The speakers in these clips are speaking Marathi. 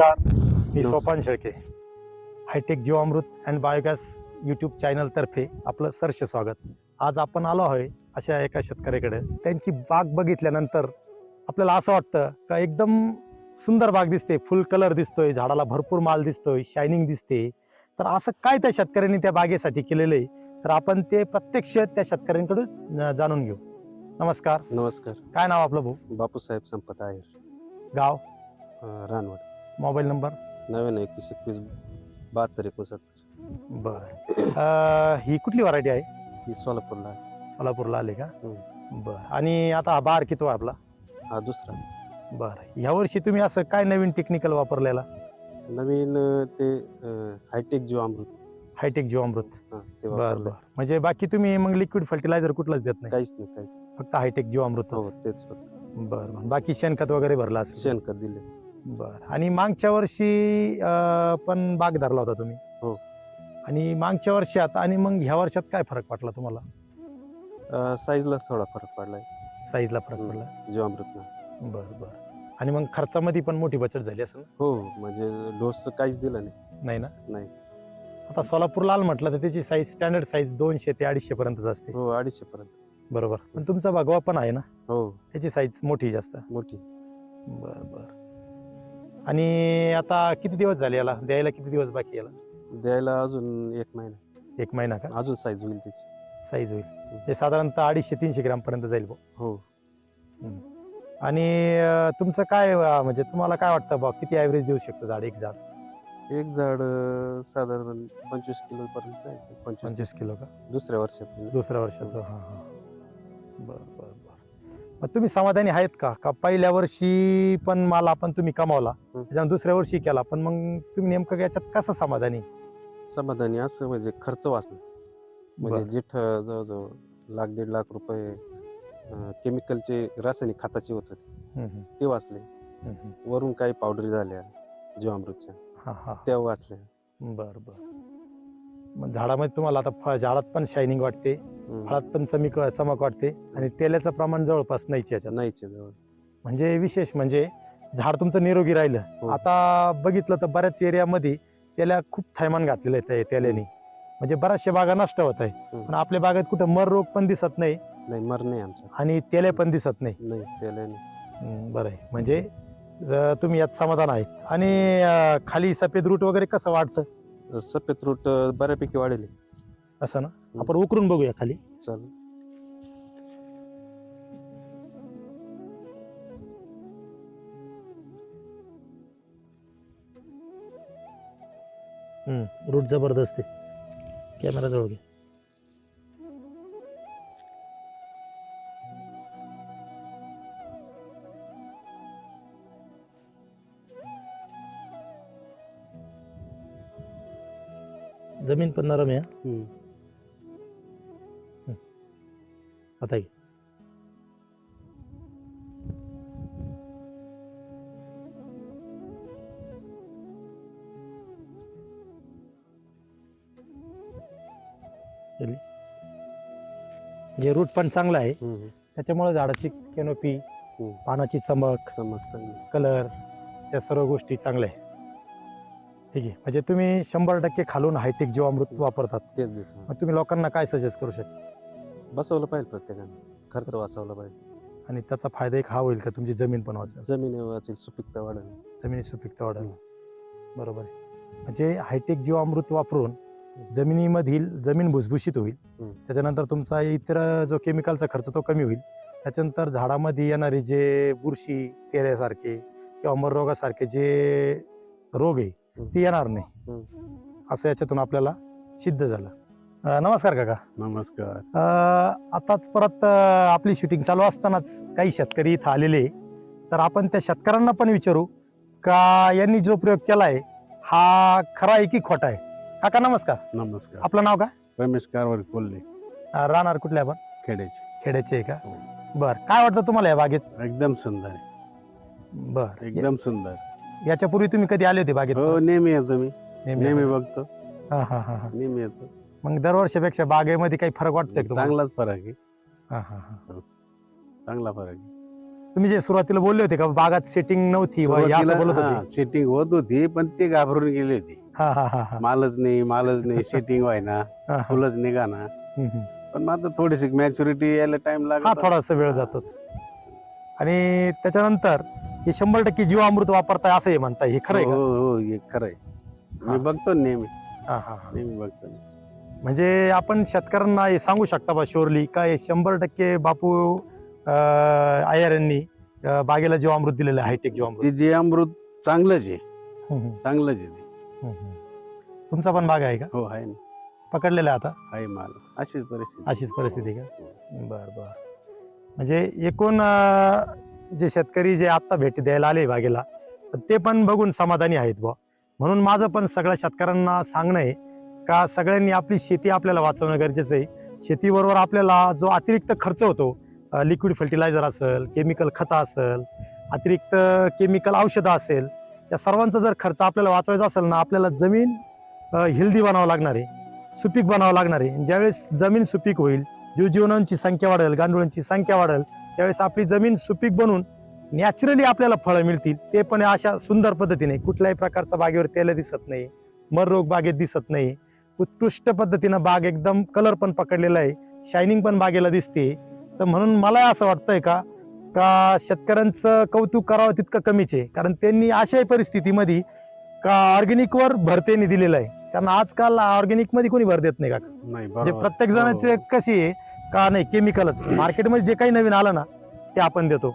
नमस्कार मी. सोपान शेळके. हायटेक जीवामृत अँड बायोगॅस यूट्यूब चॅनलतर्फे आपलं सरसे स्वागत. आज आपण आलो आहे अशा एका शेतकऱ्याकडे. त्यांची बाग बघितल्यानंतर आपल्याला असं वाटतं का एकदम सुंदर बाग दिसते फुल कलर दिसतोय झाडाला भरपूर माल दिसतोय शायनिंग दिसते. तर असं काय त्या शेतकऱ्यांनी त्या बागेसाठी केलेलं आहे? तर आपण ते प्रत्यक्ष त्या शेतकऱ्यांकडून जाणून घेऊ. नमस्कार. नमस्कार. काय नाव आपलं भाऊ? बापूसाहेब संपत आहेर. गाव? रानवड. Mobile number? नव्याण्णव एकवीस एकवीस बहात्तर एकोणसत्तर. बर. ही कुठली व्हरायटी आहे? ही सोलापूरला आहे. सोलापूरला आले का? बर. आणि आता हा बार किती आपला? हा दुसरा. बर. ह्या वर्षी तुम्ही असं काय नवीन टेक्निकल वापरलेला? नवीन अं, ते हायटेक जीव अमृत हायटेक जीवामृत. हा ते बर बर. म्हणजे बाकी तुम्ही मग लिक्विड फर्टिलायझर कुठलंच देत नाही? काहीच नाही काहीच नाही. फक्त हायटेक जीवामृत हो तेच फक्त. बर बाकी शेणखत वगैरे भरला असेल. शेणखत दिले बर. आणि मागच्या वर्षी अं, पण बाग धरला होता तुम्ही? हो. आणि मागच्या वर्षात आणि मग ह्या वर्षात काय फरक वाटला तुम्हाला? साईजला थोडा फरक पडलाय. साईजला फरक हम्म. पडला? जीव अमृत बर बर. आणि मग खर्चामध्ये पण मोठी बचत झाली असेल ना? हो म्हणजे डोस काहीच दिला नाही. नाही ना? नाही. आता सोलापूर लाल म्हटलं तर त्याची साईज स्टँडर्ड साईज दोनशे ते अडीचशे पर्यंतच असते. हो अडीचशे पर्यंत. बरोबर. पण तुमचा भगवा पण आहे ना? हो. त्याची साईज मोठी जास्त. मोठी. बर बर. आणि आता किती दिवस झाले याला? द्यायला किती दिवस बाकी याला? द्यायला अजून एक महिना. एक महिना का? अजून साईज होईल त्याची. साईज होईल. हे साधारणतः अडीचशे तीनशे ग्राम पर्यंत जाईल बुवा. हो. आणि अं, तुमचं काय अं, म्हणजे तुम्हाला काय वाटतं बा किती ॲव्हरेज देऊ शकतं झाड एक झाड? एक झाड अं, साधारण पंचवीस किलो पर्यंत. पंचवीस पंचवीस किलो का? दुसऱ्या वर्षात दुसऱ्या वर्षाचं हां हां. बर. मग तुम्ही समाधानी आहेत का? का पहिल्या वर्षी पण माल आपण तुम्ही कमावला त्याच्यानंतर दुसऱ्या वर्षी केला पण मग तुम्ही नेमकं याच्यात कसं समाधानी? समाधानी असं म्हणजे खर्च वाचला. म्हणजे. जिथं जवळजवळ लाख दीड लाख रुपये केमिकलचे रासायनिक खताचे होते हम्म, हम्म, ते वाचले. हम्म. वरून काही पावडरी झाल्या जीवामृतच्या. हा हा त्या वाचल्या. बर बर. मग झाडामध्ये तुम्हाला आता फळ झाडात पण शायनिंग वाटते. फळात पण चमक चमक वाटते आणि तेलाचं प्रमाण जवळपास नाहीच याच्यात. नाहीचे जवळ. म्हणजे विशेष म्हणजे झाड तुमचं निरोगी राहिलं. हो. आता बघितलं तर बऱ्याच एरियामध्ये त्याला खूप थैमान घातलेलं आहे त्या तेल्याने. म्हणजे बऱ्याचशा बागा नष्ट होत आहे. हम्म. पण आपल्या बागेत कुठं मर रोग पण दिसत नाही नाही मर नाही आमचा. आणि तेले पण दिसत नाही. नाही त्याला नाही. हम्म, बरं आहे. म्हणजे ज- तुम्ही यात समाधान आहेत. आणि अं, खाली सफेद रूट वगैरे कसं वाढतं? सफेद रूट बऱ्यापैकी वाढेल. असं ना? आपण उकरून बघूया खाली. चालेल. रूट जबरदस्त आहे. कॅमेरा जवळ घे. जमीन पण नरम आहे आता. जे रूट पण चांगलं आहे. त्याच्यामुळे झाडाची कॅनोपी. पानाची चमक चमक कलर या सर्व गोष्टी चांगल्या आहे. ठीक आहे. म्हणजे तुम्ही शंभर टक्के खालून हायटेक जीवामृत वापरतात. मग तुम्ही लोकांना काय सजेस्ट करू शकता? बसवलं पाहिजे प्रत्येकाने. खर्च वाचवला पाहिजे. आणि त्याचा फायदा एक हा होईल का? तुमची जमीन पण वाचेल. जमीन वाचेल सुपीकता वाढेल. जमिनी सुपीकता वाढेल. बरोबर आहे. म्हणजे हायटेक जीवामृत वापरून जमिनीमधील जमीन भुसभुशीत होईल. हम्म. त्याच्यानंतर तुमचा इतर जो केमिकलचा खर्च तो कमी होईल. त्याच्यानंतर झाडामध्ये येणारे जे बुरशी तेऱ्यासारखे किंवा मररोगासारखे जे रोग आहे हम्म. ते येणार नाही. हम्म. असं याच्यातून आपल्याला सिद्ध झालं. अं, नमस्कार काका. नमस्कार. अं, आताच परत अं, आपली शूटिंग चालू असतानाच काही शेतकरी इथं आलेले तर आपण त्या शेतकऱ्यांना पण विचारू का यांनी जो प्रयोग केलाय हा खरा आहे की खोटा आहे? काका नमस्कार. नमस्कार. आपलं नाव काय रमेश कारवार कोल्हे. अं, राहणार कुठले आपण? खेड्याचे खेड्याचे आहे का? हो. बर काय वाटतं तुम्हाला या बागेत? एकदम सुंदर आहे. बर. एकदम सुंदर. याच्यापूर्वी तुम्ही कधी आले होते बागेत? हो नेहमी येतो मी. नेहमी नेहमी बघतो. हा हा हा हा. नेहमी येतो. मग दरवर्षीपेक्षा बागेमध्ये काही फरक वाटतोय का तुम्हाला? चांगलाच फरक आहे. हा हा हा. चांगला फरक आहे. तुम्ही जे सुरुवातीला बोलले होते का बागात सेटिंग नव्हती व हे असं बोलत होते? सेटिंग होत होती पण ते घाबरून गेली होती. हा हा हा हा. मालच नाही मालच नाही सेटिंग व्हायना हा, हा. फुलच निघा ना. हम्म, हम्म. पण मग आता थोडीशी मॅच्युरिटी यायला टाइम हा लागला थोडासा वेळ जातोच. आणि त्याच्यानंतर हे शंभर टक्के जीवामृत वापरताय असं हे म्हणताय हे खरं आहे हो हो हे खरंय हा. मी बघतो ना नेहमी. हा हा हा. नेहमी बघतो ना. म्हणजे आपण शेतकऱ्यांना हे सांगू शकता बा शोरली का हे शंभर टक्के बापू आयर यांनी बागेला जीवामृत दिलेलं आहे हायटेक जीवामृत. ते जे अमृत चांगलंच आहे. हम्म, चांगलंच आहे ते. हम्म, हम्म. तुमचा पण बाग आहे का? हो आहे ना. पकडलेला आता? आहे माल. अशीच परिस्थिती. अशीच परिस्थिती का? बर बर. म्हणजे एकूण अं, जे शेतकरी जे आत्ता भेटी द्यायला आले बागेला ते पण बघून समाधानी आहेत बुवा. म्हणून माझं पण सगळ्या शेतकऱ्यांना सांगणं आहे का सगळ्यांनी आपली शेती आपल्याला वाचवणं गरजेचं आहे. शेतीबरोबर आपल्याला जो अतिरिक्त खर्च होतो लिक्विड फर्टिलायझर असेल केमिकल खतं असेल अतिरिक्त केमिकल औषधं असेल या सर्वांचा जर खर्च आपल्याला वाचवायचा असेल ना आपल्याला जमीन हेल्दी बनावं लागणार आहे सुपीक बनावं लागणार आहे. ज्यावेळेस जमीन सुपीक होईल जीवजीवनांची संख्या वाढेल गांडुळांची संख्या वाढेल त्यावेळेस आपली जमीन सुपीक बनून नॅचरली आपल्याला फळं मिळतील. ते पण अशा सुंदर पद्धतीने कुठल्याही प्रकारचा बागेवर तेल दिसत नाही मर रोग बागेत दिसत नाही. उत्कृष्ट पद्धतीनं बाग एकदम कलर पण पकडलेला आहे. शायनिंग पण बागेला दिसते. तर म्हणून मला असं वाटतंय का का शेतकऱ्यांचं कौतुक करावं तितकं कमीच आहे. कारण त्यांनी अशाही परिस्थितीमध्ये का ऑर्गॅनिकवर भर त्यांनी दिलेलं आहे. कारण आजकाल ऑर्गॅनिकमध्ये कोणी भर देत नाही का? म्हणजे. प्रत्येक जणांचे हो. कशी आहे का नाही केमिकलच मार्केटमध्ये जे काही नवीन आलं ना ते आपण देतो.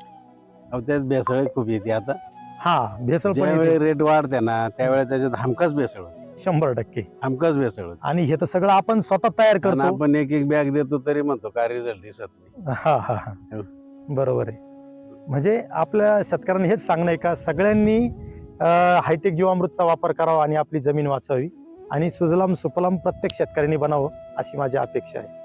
त्यात भेसळ खूप येते आता. हा भेसळ. रेट वाढते ना त्यावेळेस त्याच्यात हमखास भेसळ होते. शंभर टक्के. हमखास भेसळ होते आणि हे तर सगळं आपण स्वतः तयार आणि करतो. आपण एक एक बॅग देतो तरी म्हणतो काय रिझल्ट दिसत नाही. हा हा हा. हो. बरोबर आहे. म्हणजे आपल्या शेतकऱ्यांनी हेच सांगणं आहे का? सगळ्यांनी हायटेक जीवामृतचा वापर करावा आणि आपली जमीन वाचावी आणि सुजलाम सुफलाम प्रत्येक शेतकऱ्यांनी बनावं अशी माझी अपेक्षा आहे.